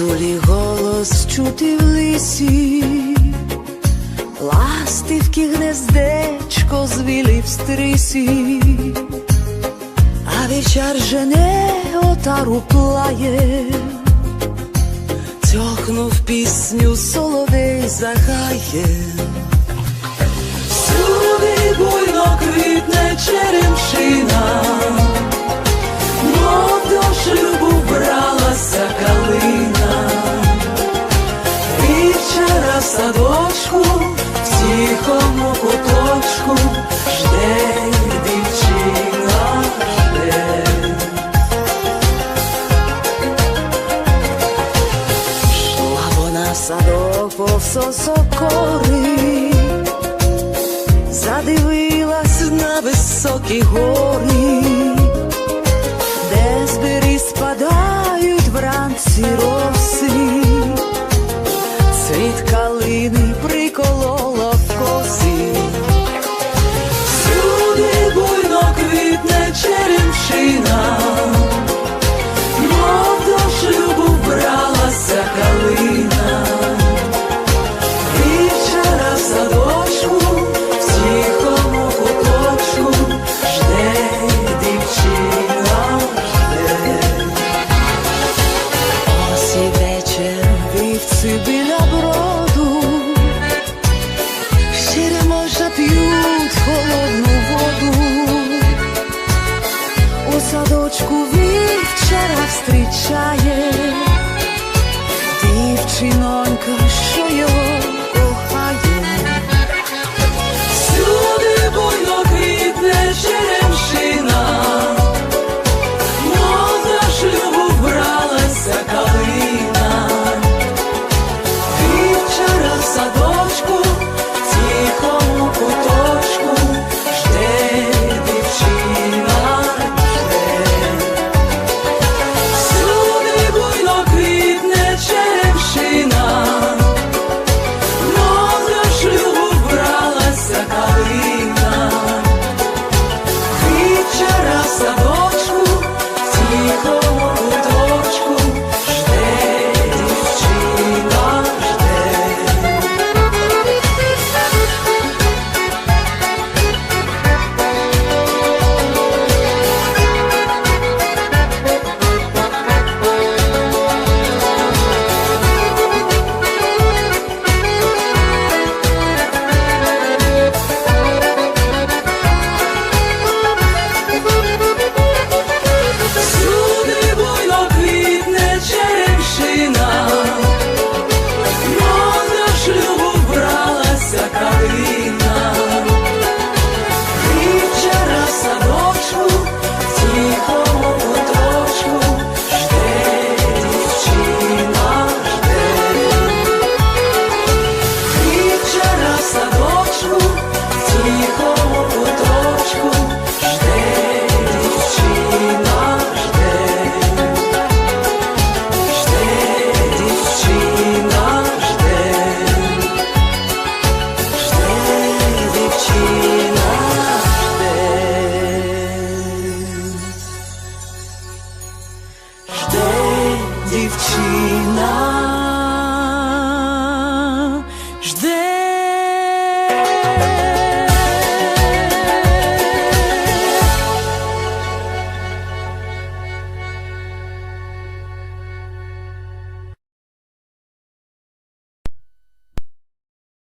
Зозулі голос чути в лісі, ластивки гнездечко звілі в стрисі, а вівчар жене отару плає, Цьохнув пісню, соловей захає, всюди буйно квітне черемшина. Осо сокори, задивилась на високі гори, де збері спадають вранці роси, світ калини приколола в коси, сюди буйно квітне черемшина. Він вівчара встрічає дівчино.